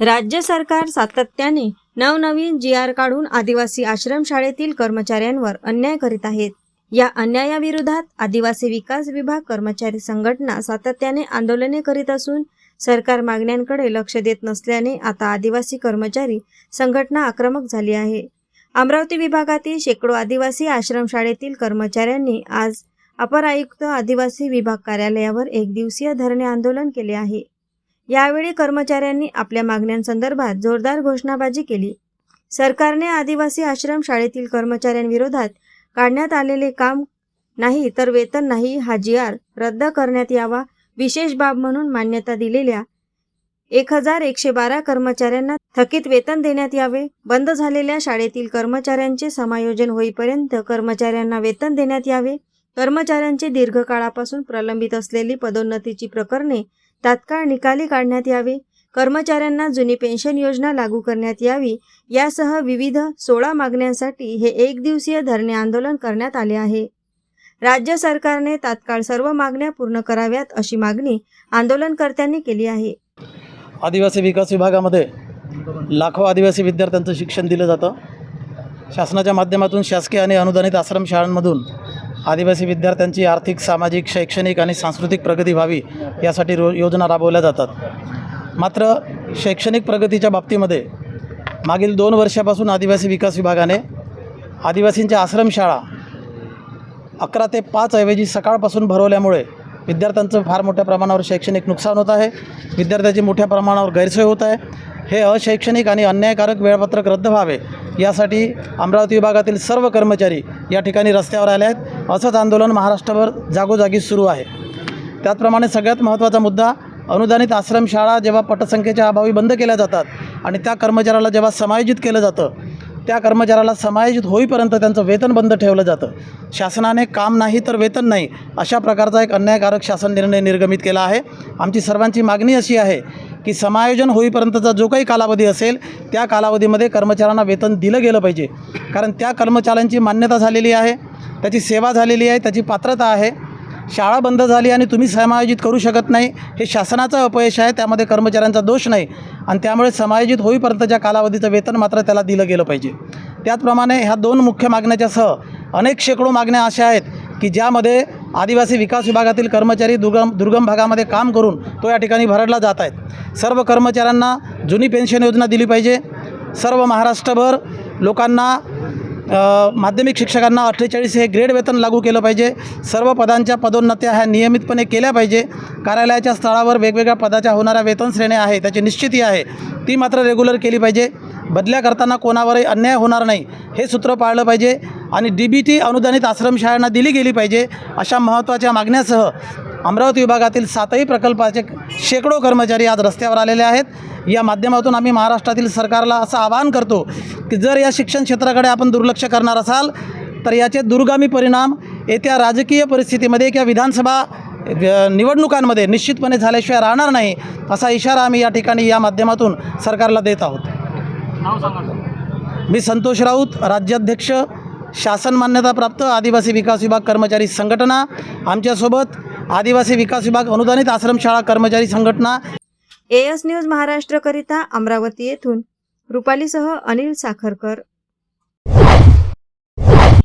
राज्य सरकार सातत्याने नवनवीन जी आर काढून आदिवासी आश्रमशाळेतील कर्मचाऱ्यांवर अन्याय करीत आहेत. या अन्यायाविरोधात आदिवासी विकास विभाग कर्मचारी संघटना सातत्याने आंदोलने करीत असून सरकार मागण्यांकडे लक्ष देत नसल्याने आता आदिवासी कर्मचारी संघटना आक्रमक झाली आहे. अमरावती विभागातील शेकडो आदिवासी आश्रमशाळेतील कर्मचाऱ्यांनी आज अपर आयुक्त आदिवासी विभाग कार्यालयावर एक दिवसीय धरणे आंदोलन केले आहे. यावेळी कर्मचाऱ्यांनी आपल्या मागण्यांसंदर्भात जोरदार घोषणाबाजी केली. सरकारने आदिवासी आश्रम शाळेतील कर्मचाऱ्यांविरोधात काढण्यात आलेले काम नाही तर वेतन नाही हा जी आर रद्द करण्यात यावा विशेष बाब म्हणून मान्यता दिलेल्या एक हजार एकशे बारा कर्मचाऱ्यांना थकीत वेतन देण्यात यावे बंद झालेल्या शाळेतील कर्मचाऱ्यांचे समायोजन होईपर्यंत कर्मचाऱ्यांना वेतन देण्यात यावे कर्मचाऱ्यांची दीर्घकाळापासून प्रलंबित असलेली पदोन्नतीची प्रकरणे तात्काळ निकाली काढण्यात यावी कर्मचाऱ्यांना जुनी पेन्शन योजना लागू करण्यात यावी यासह विविध सोळा मागण्यांसाठी हे एक दिवसीय धरणे आंदोलन करण्यात आले आहे. राज्य सरकारने तात्काळ सर्व मागण्या पूर्ण कराव्यात अशी मागणी आंदोलनकर्त्यांनी केली आहे. आदिवासी विकास विभागामध्ये लाखो आदिवासी विद्यार्थ्यांचं शिक्षण दिलं जातं. शासनाच्या माध्यमातून शासकीय आणि अनुदानित आश्रमशाळांमधून आदिवासी विद्यार्थ्यांची आर्थिक सामाजिक शैक्षणिक आणि सांस्कृतिक प्रगती व्हावी यासाठी रो योजना राबवल्या जातात. मात्र शैक्षणिक प्रगतीच्या बाबतीमध्ये मागील दोन वर्षापासून आदिवासी विकास विभागाने आदिवासींच्या आश्रमशाळा अकरा ते पाच ऐवजी सकाळपासून भरवल्यामुळे विद्यार्थ्यांचं फार मोठ्या प्रमाणावर शैक्षणिक नुकसान होत आहे. विद्यार्थ्याची मोठ्या प्रमाणावर गैरसोय होत आहे. हे अशैक्षणिक आणि अन्यायकारक वेळापत्रक रद्द व्हावे. यासाठी अमरावती विभागातील सर्व कर्मचारी या ठिकाणी रस्त्यावर आले आहेत. असंच आंदोलन महाराष्ट्रभर जागोजागी सुरू आहे. त्याचप्रमाणे सगळ्यात महत्त्वाचा मुद्दा अनुदानित आश्रमशाळा जेव्हा पटसंख्येच्या अभावी बंद केल्या जातात आणि त्या कर्मचाऱ्याला जेव्हा समायोजित केलं जातं त्या कर्मचाऱ्याला समायोजित होईपर्यंत त्यांचं वेतन बंद ठेवलं जातं. शासनाने काम नाही तर वेतन नाही अशा प्रकारचा एक अन्यायकारक शासन निर्णय निर्गमित केला आहे. आमची सर्वांची मागणी अशी आहे की समायोजन होईपर्यंतचा जो काही कालावधी असेल त्या कालावधीमध्ये कर्मचाऱ्यांना वेतन दिलं गेलं पाहिजे. कारण त्या कर्मचाऱ्यांची मान्यता झालेली आहे त्याची सेवा झालेली आहे त्याची पात्रता आहे. शाळा बंद झाली आणि तुम्ही समायोजित करू शकत नाही हे शासनाचं अपयश आहे त्यामध्ये कर्मचाऱ्यांचा दोष नाही. आणि त्यामुळे समायोजित होईपर्यंतच्या कालावधीचं वेतन मात्र त्याला दिलं गेलं पाहिजे. त्याचप्रमाणे ह्या दोन मुख्य मागण्याच्यासह अनेक शेकडो मागण्या अशा आहेत की ज्यामध्ये आदिवासी विकास विभागातील कर्मचारी दुर्गम दुर्गम भागामध्ये काम करून तो या ठिकाणी भरडला जात आहेत. सर्व कर्मचाऱ्यांना जुनी पेन्शन योजना दिली पाहिजे. सर्व महाराष्ट्रभर लोकांना माध्यमिक शिक्षकांना अठ्ठेचाळीस हे ग्रेड वेतन लागू केलं पाहिजे. सर्व पदांच्या पदोन्नत्या ह्या नियमितपणे केल्या पाहिजे. कार्यालयाच्या स्थळावर वेगवेगळ्या पदाच्या होणाऱ्या वेतन श्रेण्या आहे त्याची निश्चिती आहे. ती मात्र रेग्युलर केली पाहिजे. बदल्या करताना कोणावरही अन्याय होणार नाही हे सूत्र पाळलं पाहिजे. आणि डी बी टी अनुदानित आश्रमशाळांना दिली गेली पाहिजे अशा महत्त्वाच्या मागण्यासह अमरावती विभागातील सातही प्रकल्पाचे शेकडो कर्मचारी आज रस्त्यावर आलेले आहेत. या माध्यमातून आम्ही महाराष्ट्रातील सरकारला असं आवाहन करतो की जर या शिक्षण क्षेत्राकडे आपण दुर्लक्ष करणार असाल तर याचे दूरगामी परिणाम येत्या राजकीय परिस्थितीमध्ये किंवा विधानसभा निवडणुकांमध्ये निश्चितपणे झाल्याशिवाय राहणार नाही असा इशारा आम्ही या ठिकाणी या माध्यमातून सरकारला देत आहोत. मी संतोष राऊत राज्याध्यक्ष शासन मान्यताप्राप्त आदिवासी विकास विभाग कर्मचारी संघटना आमच्यासोबत आदिवासी विकास विभाग अनुदानित आश्रमशाळा कर्मचारी संघटना एएस न्यूज महाराष्ट्रकरिता अमरावती येथून रुपालीसह अनिल साखरकर